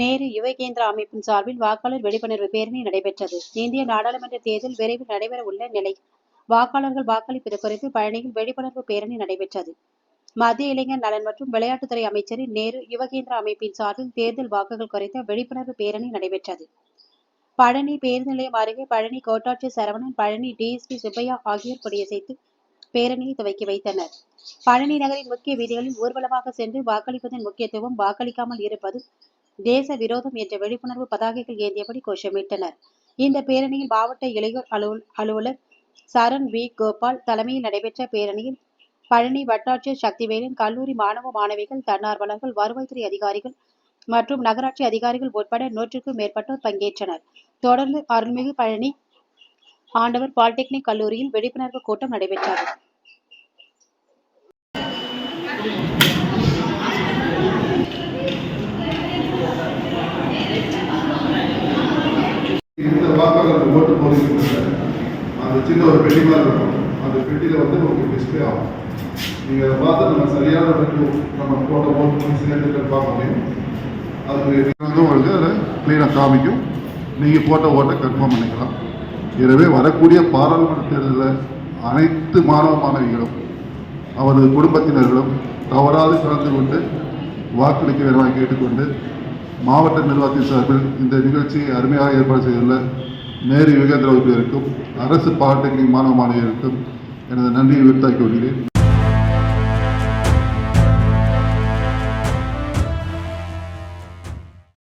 நேரு யுவகேந்திரா அமைப்பின் சார்பில் வாக்காளர் விழிப்புணர்வு பேரணி நடைபெற்றது. இந்திய நாடாளுமன்ற தேர்தல் விரைவில் நடைபெற உள்ள நிலை. வாக்காளர்கள் வாக்களிப்பது குறித்து பழனியில் விழிப்புணர்வு பேரணி நடைபெற்றது. மத்திய இளைஞர் நலன் மற்றும் விளையாட்டுத்துறை அமைச்சரின் நேரு யுவகேந்திரா அமைப்பின் சார்பில் தேர்தல் வாக்குகள் குறித்த விழிப்புணர்வு பேரணி நடைபெற்றது. பழனி பேருந்து நிலையம் அருகே பழனி கோட்டாட்சி சரவணன் பழனி டிஎஸ்பி சுப்பையா ஆகியோர் கொடியசைத்து பேரணியை துவக்கி வைத்தனர். பழனி நகரின் முக்கிய வீதிகளில் ஊர்வலமாக சென்று வாக்களிப்பதன் முக்கியத்துவம் வாக்களிக்காமல் இருப்பது தேச விரோதம் என்ற விழிப்புணர்வு பதாகைகள் ஏந்தியபடி கோஷமிட்டனர். இந்த பேரணியில் மாவட்ட இளையோர் அலுவல் அலுவலர் சரண் வி. கோபால் தலைமையில் நடைபெற்ற பேரணியில் பழனி வட்டாட்சியர் சக்திவேலன் கல்லூரி மாணவ மாணவிகள் தன்னார்வலர்கள் வருவாய்த்துறை அதிகாரிகள் மற்றும் நகராட்சி அதிகாரிகள் உட்பட நூற்றுக்கும் மேற்பட்டோர் பங்கேற்றனர். தொடர்ந்து அருள்மிகு பழனி ஆண்டவர் பாலிடெக்னிக் கல்லூரியில் விழிப்புணர்வு கூட்டம் நடைபெற்றது. இந்த ஓட்டு போகிறீங்க அந்த சின்ன ஒரு பெட்டி மாதிரி இருக்கும். அந்த பெட்டியில் வந்து உங்களுக்கு டிஸ்பிளே ஆகும். நீங்கள் அதை பார்த்து நம்ம சரியான இடத்துக்கு நம்ம போட்ட ஓட்டு பண்ணி சேர்ந்துட்டு பார்க்க முடியும் அதுக்கு வந்து உங்களுக்கு அதில் க்ளீனாக காமிக்கும். நீங்கள் போட்ட ஓட்டை கன்ஃபார்ம் பண்ணிக்கலாம். எனவே வரக்கூடிய பாராளுமன்ற தேர்தலில் அனைத்து மாணவ மாணவிகளும் அவரது குடும்பத்தினர்களும் தவறாது கலந்து கொண்டு வாக்களிக்க வேண்டுமாய் கேட்டுக்கொண்டு மாவட்ட நிர்வாகத்தின் சார்பில் இந்த நிகழ்ச்சியை அருமையாக ஏற்பாடு செய்துள்ள நேரு யுகேந்திர இருக்கும். அரசு பாலிடெக்னிக் மாணவ மாணவியருக்கும் எனது நன்றியை விருத்தாக்கி கொள்கிறேன்.